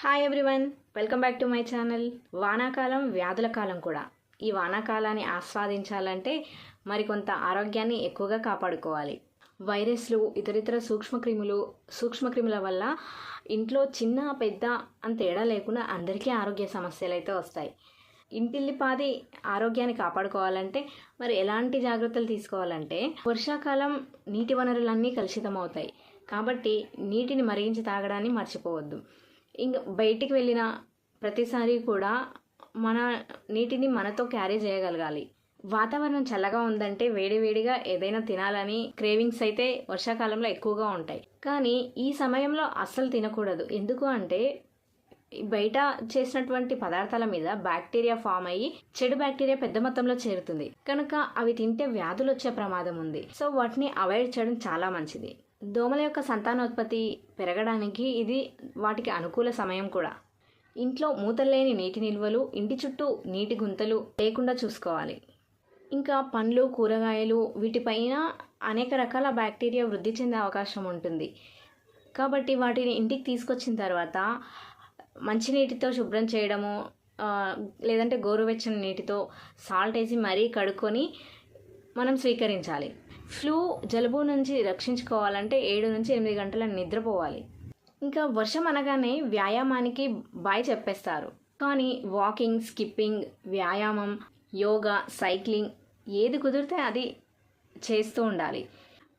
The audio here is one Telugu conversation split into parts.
Hi everyone welcome back to my channel వానాకాలం వ్యాధుల కాలం కూడా. ఈ వానాకాలాన్ని ఆస్వాదించాలంటే మరికొంత ఆరోగ్యాన్ని ఎక్కువగా కాపాడుకోవాలి. వైరస్లు ఇతరితర సూక్ష్మక్రిములు సూక్ష్మక్రిముల వల్ల ఇంట్లో చిన్న పెద్ద అని తేడా లేకుండా అందరికీ ఆరోగ్య సమస్యలు అయితే వస్తాయి ఇంటిల్లిపాది ఆరోగ్యాన్ని కాపాడుకోవాలంటే మరి ఎలాంటి జాగ్రత్తలు తీసుకోవాలంటే వర్షాకాలం నీటి వనరులన్నీ కలుషితం అవుతాయి కాబట్టి నీటిని మరిగించి తాగడాన్ని మర్చిపోవద్దు. ఇంక బయటికి వెళ్ళిన ప్రతిసారి కూడా మన నీటిని మనతో క్యారీ చేయగలగాలి. వాతావరణం చల్లగా ఉందంటే వేడివేడిగా ఏదైనా తినాలని క్రేవింగ్స్ అయితే వర్షాకాలంలో ఎక్కువగా ఉంటాయి. కానీ ఈ సమయంలో అస్సలు తినకూడదు. ఎందుకు అంటే బయట చేసినటువంటి పదార్థాల మీద బ్యాక్టీరియా ఫామ్ అయ్యి చెడు బ్యాక్టీరియా పెద్ద మొత్తంలో చేరుతుంది. కనుక అవి తింటే వ్యాధులు వచ్చే ప్రమాదం ఉంది. సో వాటిని అవాయిడ్ చేయడం చాలా మంచిది. దోమల యొక్క సంతానోత్పత్తి పెరగడానికి ఇది వాటికి అనుకూల సమయం కూడా. ఇంట్లో మూతలేని నీటి నిల్వలు ఇంటి చుట్టూ నీటి గుంతలు లేకుండా చూసుకోవాలి. ఇంకా పండ్లు కూరగాయలు వీటిపైన అనేక రకాల బ్యాక్టీరియా వృద్ధి చెందే అవకాశం ఉంటుంది. కాబట్టి వాటిని ఇంటికి తీసుకొచ్చిన తర్వాత మంచినీటితో శుభ్రం చేయడము లేదంటే గోరువెచ్చని నీటితో సాల్ట్ వేసి మరీ కడుక్కొని మనం స్వీకరించాలి. ఫ్లూ జలుబు నుంచి రక్షించుకోవాలంటే ఏడు నుంచి ఎనిమిది గంటల నిద్రపోవాలి. ఇంకా వర్షం అనగానే వ్యాయామానికి బాయ్ చెప్పేస్తారు. కానీ వాకింగ్ స్కిప్పింగ్ వ్యాయామం యోగా సైక్లింగ్ ఏది కుదిరితే అది చేస్తూ ఉండాలి.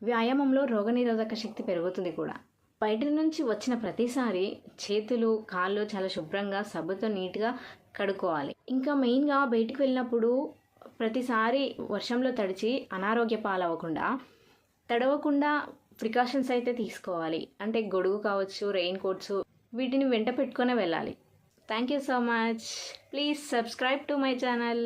వ్యాయామంలో రోగనిరోధక శక్తి పెరుగుతుంది కూడా. బయట నుంచి వచ్చిన ప్రతిసారి చేతులు కాళ్ళు చాలా శుభ్రంగా సబ్బుతో నీట్గా కడుక్కోవాలి. ఇంకా మెయిన్గా బయటికి వెళ్ళినప్పుడు ప్రతిసారి వర్షంలో తడిచి అనారోగ్య పాలవ్వకుండా తడవకుండా ప్రికాషన్స్ అయితే తీసుకోవాలి. అంటే గొడుగు కావచ్చు రెయిన్ కోట్స్ వీటిని వెంట పెట్టుకునే వెళ్ళాలి. Thank you so much. Please subscribe to my channel.